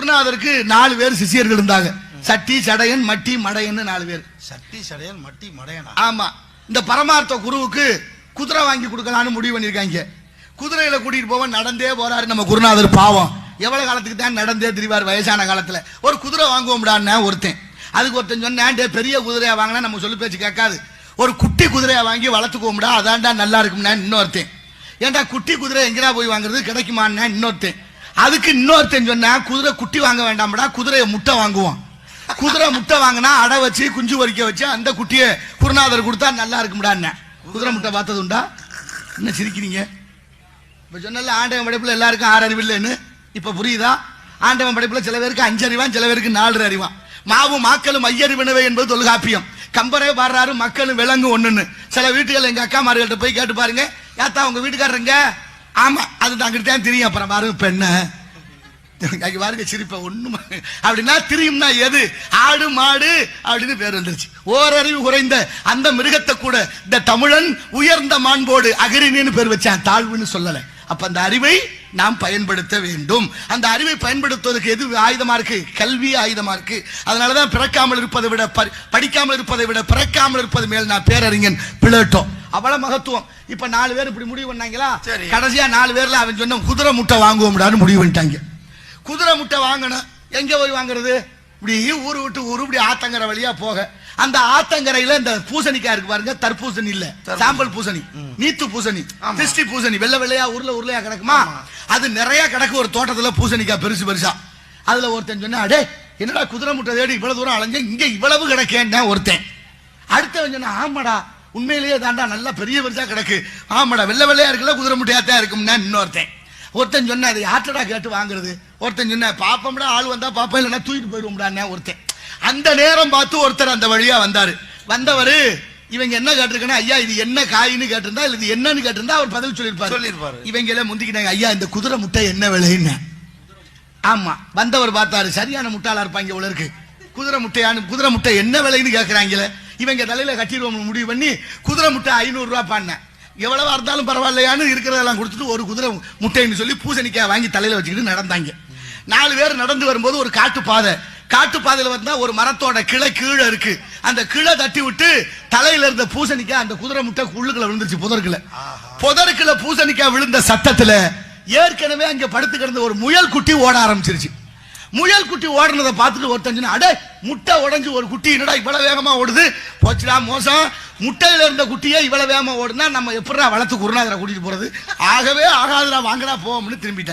குருநாதருக்கு நாலு பேர் சிஷியர்கள் இருந்தாங்க. சட்டி சடையன் மட்டி மடையன்னு நாலு பேர். சட்டி சடையன் மட்டி மடையனா? ஆமா. இந்த பரமார்த்த குருவுக்கு குதிரை வாங்கி கொடுக்கலாம்னு முடிவு பண்ணிருக்காங்க. குதிரையில கூட்டிட்டு போவன் நடந்தே போறாரு நம்ம குருநாதர் பாவம். எவ்வளவு காலத்துக்கு தான் நடந்தே திரிவார் வயசான காலத்துல. ஒரு குதிரை வாங்குவோம்டான்னு ஒருத்தன். அதுக்கு ஒருத்தன் சொன்னேன் "டேய், பெரிய குதிரையா வாங்கினா நம்ம சொல்லி பேச்சு கேட்காது. ஒரு குட்டி குதிரையா வாங்கி வளர்த்துக்குவோம்டா அதான்டா நல்லா இருக்கும்னா இன்னொருத்தன். ஏன்டா குட்டி குதிரை எங்கடா போய் வாங்குறது? கிடைக்குமான்னா இன்னொருத்தன். அதுக்கு இன்னொருத்தன் சொன்னா குதிரை குட்டி வாங்க வேண்டாம்டா குதிரையை முட்டை வாங்குவோம் குதிரை முட்டை வாங்கினா அடை வச்சு குஞ்சு பொரிக்க வச்சு அந்த குட்டியை குருநாதர் கொடுத்தா நல்லா இருக்கும்டா என்ன குதிரை முட்டை பார்த்தது உண்டா என்ன சிரிக்கிறீங்க? இப்போ சொன்னல ஆண்டவன் படைப்பில் எல்லாருக்கும் ஆறு அறிவு இல்லைன்னு. இப்போ புரியுதா? ஆண்டவன் படைப்பில் சில பேருக்கு அஞ்சு அறிவான் சில பேருக்கு நாலு அறிவான். மாவும் மாக்களும் ஐயறிவினவை என்பது தொல்காப்பியம். கம்பரே பாடுறாரு மக்களும் விலங்கு ஒன்றுன்னு சில வீட்டுகள் எங்கள் அக்கா மார்கள்ட்ட போய் கேட்டு பாருங்க. யாத்தா உங்கள் வீட்டுக்காரருங்க ஆமா அது தங்கிட்டு தான் தெரியும். அப்புறம் பாருங்க பெண்ண பாருங்க சிரிப்ப ஒண்ணும் அப்படின்னா திரியும்னா எது? ஆடு மாடு அப்படின்னு பேர் வந்துருச்சு. ஓரறிவு குறைந்த அந்த மிருகத்தை கூட இந்த தமிழன் உயர்ந்த மாண்போடு அகரிணின்னு பேர் வச்சான். தாழ்வுன்னு சொல்லல. அப்ப அந்த அறிவை நாம் பயன்படுத்த வேண்டும். அந்த அறிவை பயன்படுத்துவதற்கு எது ஆயுதமா இருக்கு? கல்வி ஆயுதமா இருக்கு. அதனாலதான் பிறக்காமல் இருப்பதை விட படிக்காமல் இருப்பதை விட பிறக்காமல் இருப்பது மேல் நான் பேரறிஞன் பிளேட்டோ. அவ்வளவு மகத்துவம். இப்ப நாலு பேர் இப்படி முடிவு பண்ணாங்களா. கடைசியா நாலு பேர்ல அவன் சொன்ன குதிரை முட்டை வாங்குவோம்டான்னு முடிவு பண்ணிட்டாங்க. குதிரை முட்டை வாங்கணும் எங்க போய் வாங்குறது? இப்படி ஊரு விட்டு ஊரு இப்படி ஆத்தங்கரை வழியா போக. அந்த ஆத்தங்கரையில இந்த பூசணிக்காய் இருக்கு பாருங்க தர்பூசணி இல்ல. சாம்பல் பூசணி நீத்து பூசணி. திருஷ்டி பூசணி வெள்ளை வெள்ளையா உருளை உருளையா கிடக்குமா. அது நிறைய கிடக்கு ஒரு தோட்டத்துல பூசணிக்காய் பெருசு பெருசா. அதுல ஒருத்தன் சொன்னா அடே என்னடா குதிரை முட்டை தேடி இவ்வளவு தூரம் அலைஞ்ச? இங்க இவ்வளவு கிடக்கேன்னா ஒருத்தன். அடுத்தவன் சொன்னா ஆமாடா உண்மையிலேயே தாண்டா நல்லா பெரிய பெருசா கிடக்கு. ஆமாடா வெள்ளை வெள்ளையா இருக்குல்ல குதிரை முட்டையா தான் இருக்கும்னா இன்னொருத்தன். ஒருத்தன் சொன்னா அதை யார்ட்டடா கேட்டு வாங்குறது? ஒருத்தன் சொன்னா பாப்பம்டா ஆள் வந்தா பாப்பா இல்லைன்னா தூக்கிட்டு போயிடுவோம்டான்னு ஒருத்தன். அந்த நேரம் பார்த்து ஒருத்தர் அந்த வழியா வந்தாரு. வந்தவரு இவங்க என்ன கேட்டிருக்கனா ஐயா இது என்ன காயின்னு கேட்டிருந்தா இல்ல இது என்னன்னு கேட்டிருந்தா அவர் பதில் சொல்லியிருப்பாரு. சொல்லியிருப்பாரு. இவங்க எல்லாம் முந்திக்கிட்டாங்க ஐயா இந்த குதிரை முட்டை என்ன விலைன்னு? ஆமா வந்தவர் பார்த்தாரு சரியான முட்டாளா இருப்பாங்க இவ்வளவு இருக்கு குதிரை முட்டையானு குதிரை முட்டை என்ன விலைன்னு கேக்குறாங்களே இவங்க தலையில கட்டிடுவோம் முடிவு பண்ணி குதிரை முட்டை ஐநூறு ரூபாய் பாடினேன். எவ்வளவா இருந்தாலும் பரவாயில்லையான்னு இருக்கிறதெல்லாம் கொடுத்துட்டு ஒரு குதிரை முட்டைன்னு சொல்லி பூசணிக்காய் வாங்கி தலையில வச்சுக்கிட்டு நடந்தாங்க. நாலு பேர் நடந்து வரும்போது ஒரு காட்டு பாதை. காட்டு பாதையில வந்தா ஒரு மரத்தோட கிளை கீழே இருக்கு. அந்த கிளை தட்டி விட்டு தலையில இருந்த பூசணிக்காய் அந்த குதிரை முட்டை உள்ளுக்குள்ள விழுந்துருச்சு புதருக்குள்ள புதருக்குள்ள பூசணிக்காய் விழுந்த சத்தத்துல ஏற்கனவே அங்க படுத்து கிடந்த ஒரு முயல் குட்டி ஓட ஆரம்பிச்சிருச்சு. முயல் குட்டி ஓடுனதை பார்த்துட்டு ஒருத்தன் அடே முட்டை உடைஞ்சு ஒரு குட்டி என்னடா இவ்வளவு வேகமா ஓடுது? போச்சுடா மோசம். முட்டையில் இருந்த குட்டியே இவ்வளவு வேகமாக ஓடுனா நம்ம எப்படிடா வளர்த்து குருநாதரை கூட்டிட்டு போறது? ஆகவே ஆகாதுடா வாங்கடா போவோம்னு திரும்பிட்டேன்.